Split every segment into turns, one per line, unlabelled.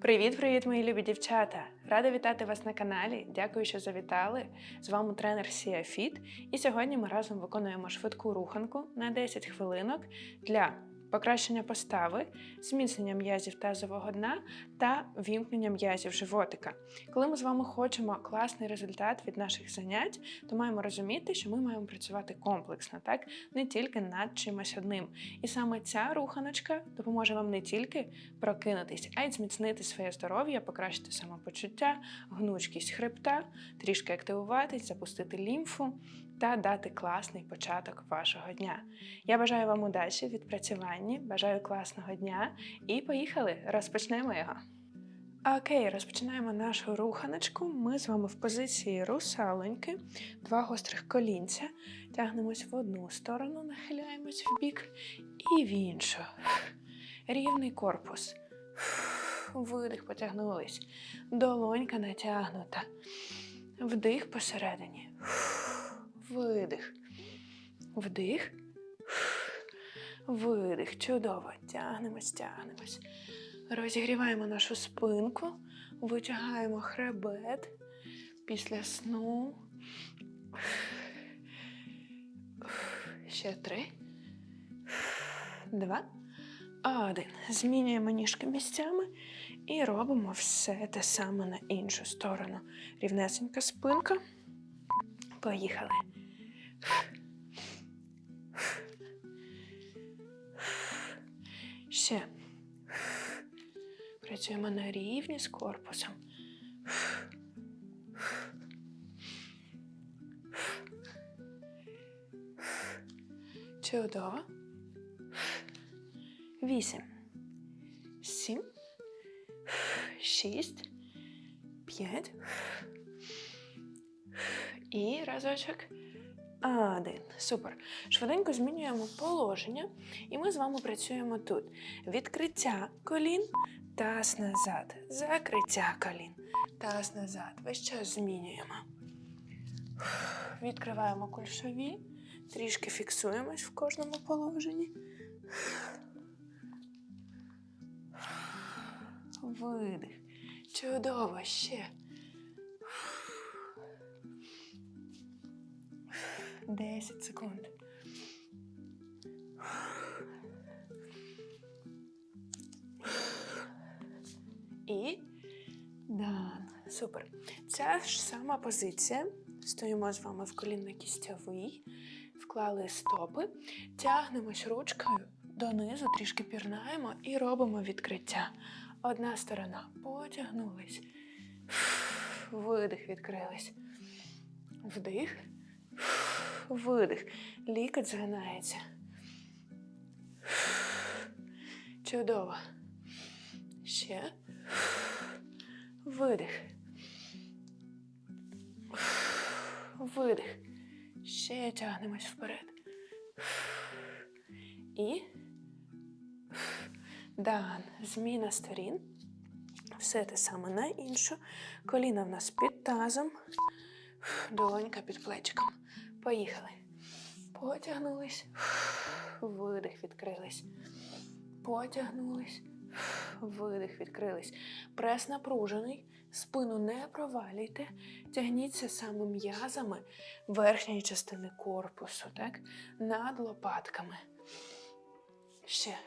Привіт-привіт, мої любі дівчата! Рада вітати вас на каналі. Дякую, що завітали. З вами тренер Сія Фіт. І сьогодні ми разом виконуємо швидку руханку на 10 хвилинок для покращення постави, зміцнення м'язів тазового дна та вімкнення м'язів животика. Коли ми з вами хочемо класний результат від наших занять, то маємо розуміти, що ми маємо працювати комплексно, так не тільки над чимось одним. І саме ця руханочка допоможе вам не тільки прокинутись, а й зміцнити своє здоров'я, покращити самопочуття, гнучкість хребта, трішки активуватись, запустити лімфу та дати класний початок вашого дня. Я бажаю вам удачі в відпрацюванні, бажаю класного дня і поїхали! Розпочнемо його. Окей, розпочинаємо нашу руханочку. Ми з вами в позиції русалоньки, два гострих колінця. Тягнемось в одну сторону, нахиляємось в бік і в іншу. Рівний корпус. Видих, потягнулись. Долонька натягнута. Вдих посередині. Видих. Вдих. Видих. Чудово. Тягнемось, тягнемось. Розігріваємо нашу спинку, витягаємо хребет після сну. Ще три. Два. Один. Змінюємо ніжки місцями і робимо все те саме на іншу сторону. Рівнесенька спинка. Поїхали. Ще. Працюємо на рівні з корпусом. Чудово. Вісім. Сім. Шість. П'ять. І разочок. Один. Супер. Швиденько змінюємо положення, і ми з вами працюємо тут. Відкриття колін, таз назад. Закриття колін. Таз назад. Весь час змінюємо. Відкриваємо кульшові, трішки фіксуємось в кожному положенні. Видих. Чудово ще. Десять секунд. І дан. Супер. Ця ж сама позиція. Стоїмо з вами в колінно-кістьовий, вклали стопи, тягнемось ручкою донизу, трішки пірнаємо і робимо відкриття. Одна сторона потягнулись. Видих, відкрились. Вдих. Видих. Лікоть згинається. Чудово. Ще. Видих. Видих. Ще тягнемось вперед. І. Дан. Зміна сторін. Все те саме на іншу. Коліна в нас під тазом. Долонька під плечиком. Поїхали. Потягнулись. Видих, відкрились. Потягнулись. Видих, відкрились. Прес напружений. Спину не провалюйте. Тягніться саме м'язами верхньої частини корпусу, так? Над лопатками. Ще.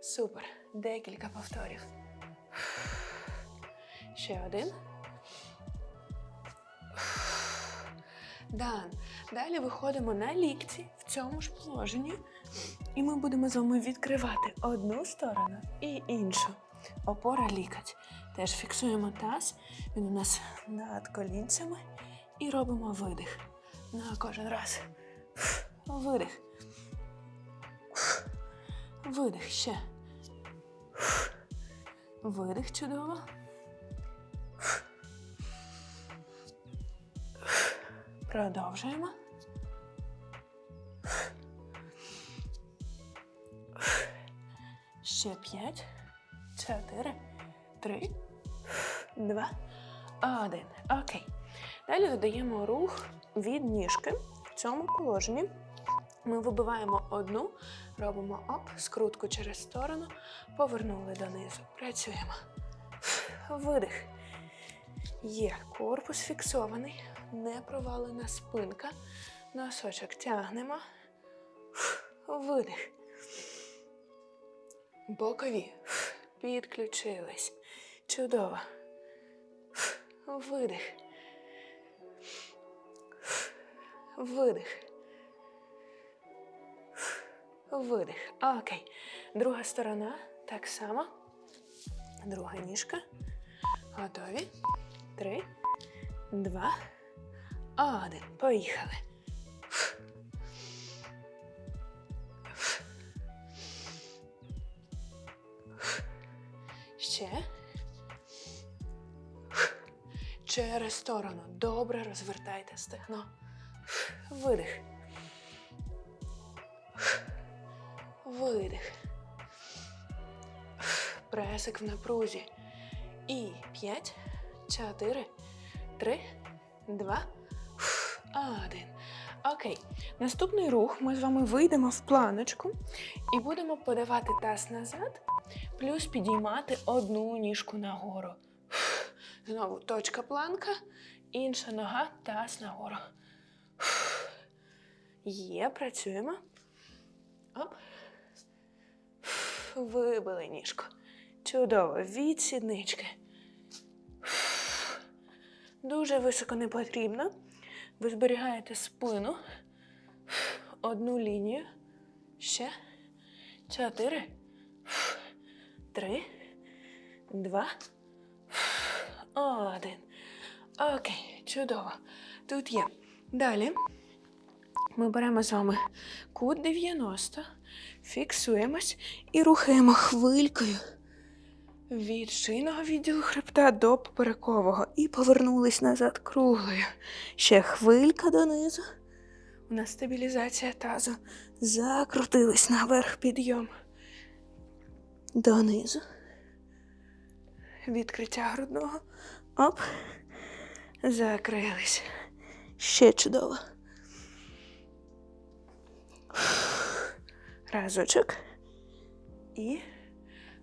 Супер. Декілька повторів. Ще один. Дан. Далі виходимо на лікті в цьому ж положенні. І ми будемо з вами відкривати одну сторону і іншу. Опора лікоть. Теж фіксуємо таз. Він у нас над колінцями. І робимо видих. На кожен раз. Видих. Видих ще. Видих чудово. Продовжуємо. Ще п'ять, чотири, три, два, один. Окей. Далі додаємо рух від ніжки в цьому положенні. Ми вибиваємо одну, робимо оп, скрутку через сторону, повернули донизу. Працюємо. Видих. Є корпус фіксований, не провалена спинка. Носочок тягнемо. Видих. Бокові. Підключились. Чудово. Видих. Видих. Видих. Окей. Друга сторона. Так само. Друга ніжка. Готові. Три, два, один. Поїхали. Ще. Через сторону. Добре розвертайте стегно. Видих. Видих. Пресик в напрузі. І п'ять, чотири, три, два, один. Окей. Наступний рух ми з вами вийдемо в планочку і будемо подавати таз назад, плюс підіймати одну ніжку нагору. Знову точка планка, інша нога, таз нагору. Є, працюємо. Оп. Вибили ніжку. Чудово. Від сіднички. Дуже високо не потрібно. Ви зберігаєте спину. Одну лінію. Ще. Чотири. Три. Два. Один. Окей, чудово. Тут є. Далі ми беремо з вами кут 90, фіксуємось і рухаємо хвилькою від шийного відділу хребта до поперекового. І повернулись назад круглою. Ще хвилька донизу. У нас стабілізація тазу. Закрутились наверх підйом. Донизу. Відкриття грудного. Оп. Закрились. Ще чудово. Разочок. І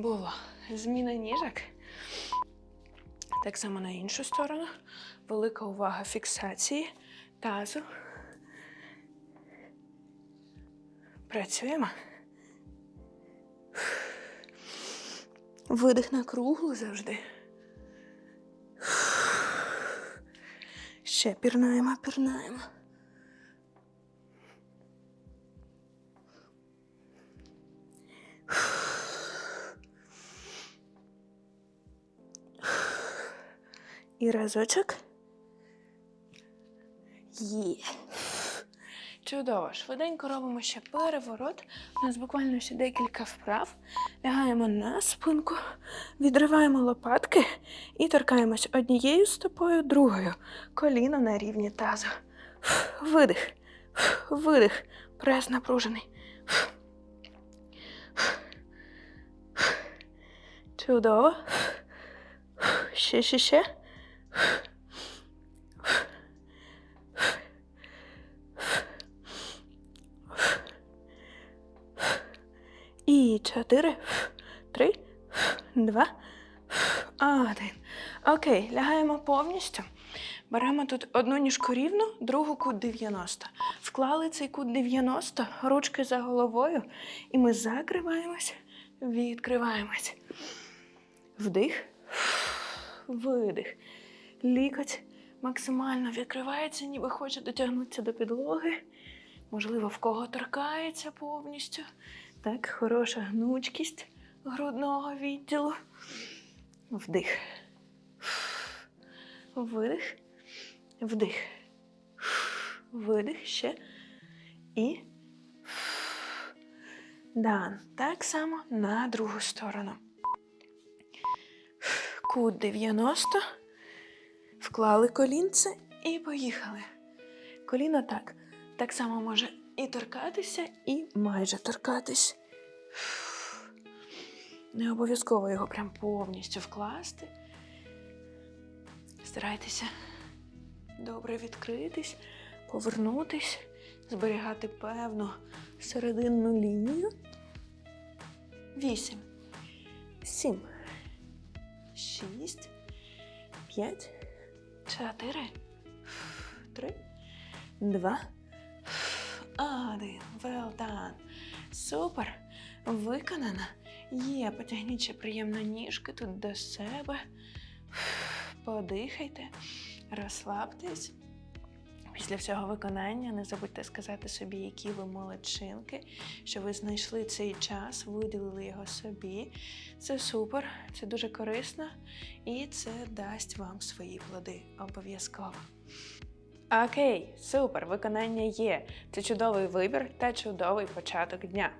було. Зміна ніжок. Так само на іншу сторону. Велика увага фіксації тазу. Працюємо. Видих на круглу завжди. Ще пірнаємо, пірнаємо. І разочок. Є. Чудово. Швиденько робимо ще переворот. У нас буквально ще декілька вправ. Лягаємо на спинку, відриваємо лопатки і торкаємось однією стопою, другою. Коліно на рівні тазу. Видих. Видих. Прес напружений. Чудово. Ще, ще, ще. І чотири, три, два, один. Окей, лягаємо повністю. Беремо тут одну ніжку рівну, другу кут 90. Вклали цей кут 90, ручки за головою, і ми закриваємось, відкриваємось. Вдих, видих. Лікоть максимально відкривається, ніби хоче дотягнутися до підлоги. Можливо, в кого торкається повністю. Так, хороша гнучкість грудного відділу. Вдих. Видих. Вдих. Видих ще. І. Дан. Так само на другу сторону. Кут 90. Вклали колінце і поїхали. Коліно так. Так само може і торкатися, і майже торкатись. Не обов'язково його прям повністю вкласти. Старайтеся добре відкритись, повернутись, зберігати певну серединну лінію. Вісім, сім, шість, п'ять, чотири, три, два, один. Well done. Супер. Виконано. Є, потягніть ще приємно ніжки тут до себе. Подихайте, розслабтесь. Після всього виконання не забудьте сказати собі, які ви молодчинки, що ви знайшли цей час, виділили його собі. Це супер, це дуже корисно і це дасть вам свої плоди обов'язково. Окей, супер, виконання є. Це чудовий вибір та чудовий початок дня.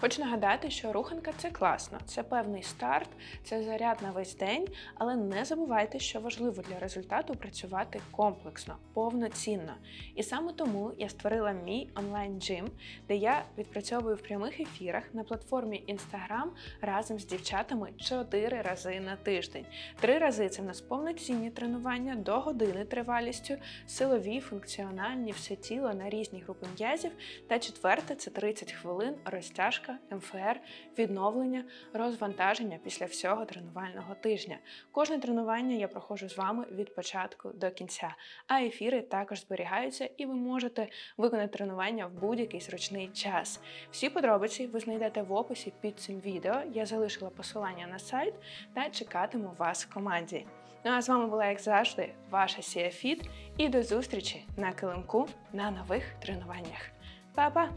Хочу нагадати, що руханка це класно, це певний старт, це заряд на весь день, але не забувайте, що важливо для результату працювати комплексно, повноцінно. І саме тому я створила мій онлайн-джим, де я відпрацьовую в прямих ефірах на платформі Instagram разом з дівчатами 4 рази на тиждень. Три рази це в нас повноцінні тренування до години тривалістю, силові, функціональні, все тіло на різні групи м'язів. Та четверте це 30 хвилин розтяжка, МФР, відновлення, розвантаження після всього тренувального тижня. Кожне тренування я проходжу з вами від початку до кінця, а ефіри також зберігаються, і ви можете виконати тренування в будь-який зручний час. Всі подробиці ви знайдете в описі під цим відео. Я залишила посилання на сайт та чекатиму вас в команді. Ну а з вами була, як завжди, ваша Сія Фіт і до зустрічі на килимку на нових тренуваннях. Па-па!